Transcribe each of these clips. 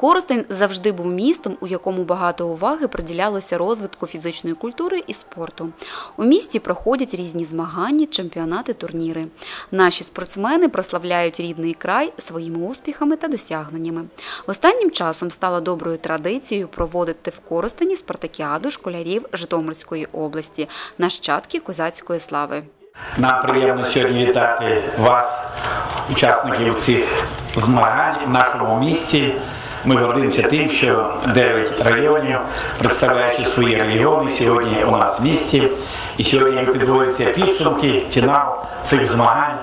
Коростень завжди був містом, у якому багато уваги приділялося розвитку фізичної культури і спорту. У місті проходять різні змагання, чемпіонати, турніри. Наші спортсмени прославляють рідний край своїми успіхами та досягненнями. Останнім часом стало доброю традицією проводити в Коростені спартакіаду школярів Житомирської області, нащадки козацької слави. Нам приємно сьогодні вітати вас, учасників цих змагань в нашому місті. Ми гордимося тим, що 9 районів, представляючи свої регіони, сьогодні у нас в місті. І сьогодні підводяться підсумки, фінал цих змагань.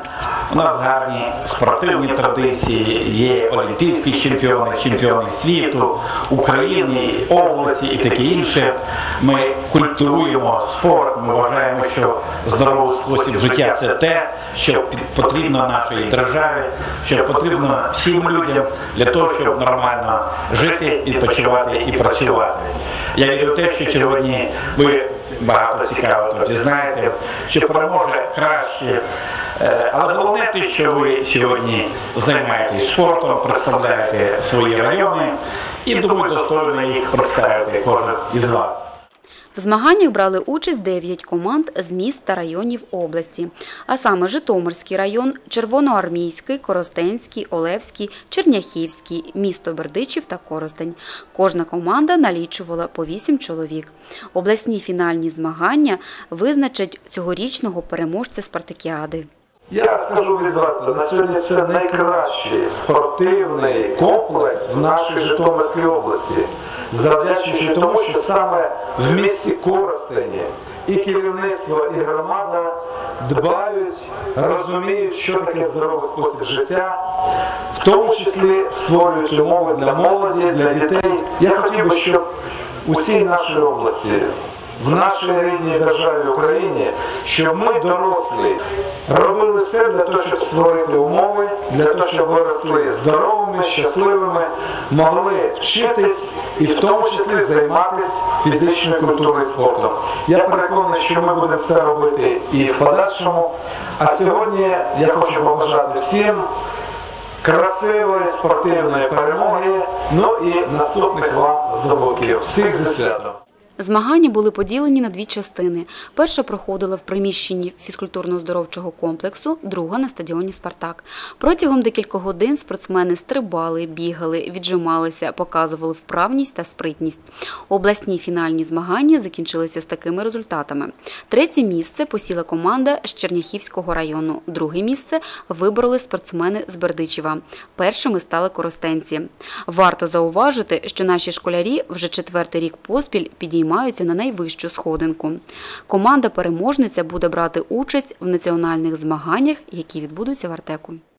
У нас гарні спортивні традиції, є олімпійські чемпіони, чемпіони світу, України, області і таке інше. Ми культуруємо спорт. Ми вважаємо, що здоровий спосіб життя це те, що потрібно нашій державі, що потрібно всім людям для того, щоб нормально жити, відпочивати і працювати. Я вірю в те, що сьогодні ви багато цікавого дізнаєте, знаєте, що переможе краще. Е, Але головне те, що ви сьогодні займаєтесь спортом, представляєте свої райони і думаю, достойно їх представити кожен із вас. В змаганнях брали участь 9 команд з міст та районів області, а саме Житомирський район, Червоноармійський, Коростенський, Олевський, Черняхівський, місто Бердичів та Коростень. Кожна команда налічувала по 8 чоловік. Обласні фінальні змагання визначать цьогорічного переможця спартакіади. Я скажу відверто, на сьогодні це найкращий спортивний комплекс в нашій Житомирській області, завдячуючи тому, що саме в місті Коростені і керівництво, і громада дбають, розуміють, що таке здоровий спосіб життя, в тому числі створюють умови для молоді, для дітей. Я хотів би, щоб усій нашій області в нашій рідній державі Україні, щоб ми дорослі робили все для того, щоб створити умови, для того, щоб виросли здоровими, щасливими, могли вчитись і в тому числі займатися фізичною культурою і спортом. Я переконаний, що ми будемо це робити і в подальшому. А сьогодні я хочу побажати всім. Красивої спортивної перемоги, ну і наступних вам здобутків. Всіх зі святом! Змагання були поділені на дві частини. Перша проходила в приміщенні фізкультурно-оздоровчого комплексу, друга на стадіоні Спартак. Протягом декількох годин спортсмени стрибали, бігали, віджималися, показували вправність та спритність. Обласні фінальні змагання закінчилися з такими результатами: третє місце посіла команда з Черняхівського району. Друге місце вибороли спортсмени з Бердичева. Першими стали коростенці. Варто зауважити, що наші школярі вже четвертий рік поспіль підіймаються на найвищу сходинку. Команда переможниця буде брати участь в національних змаганнях, які відбудуться в Артеку.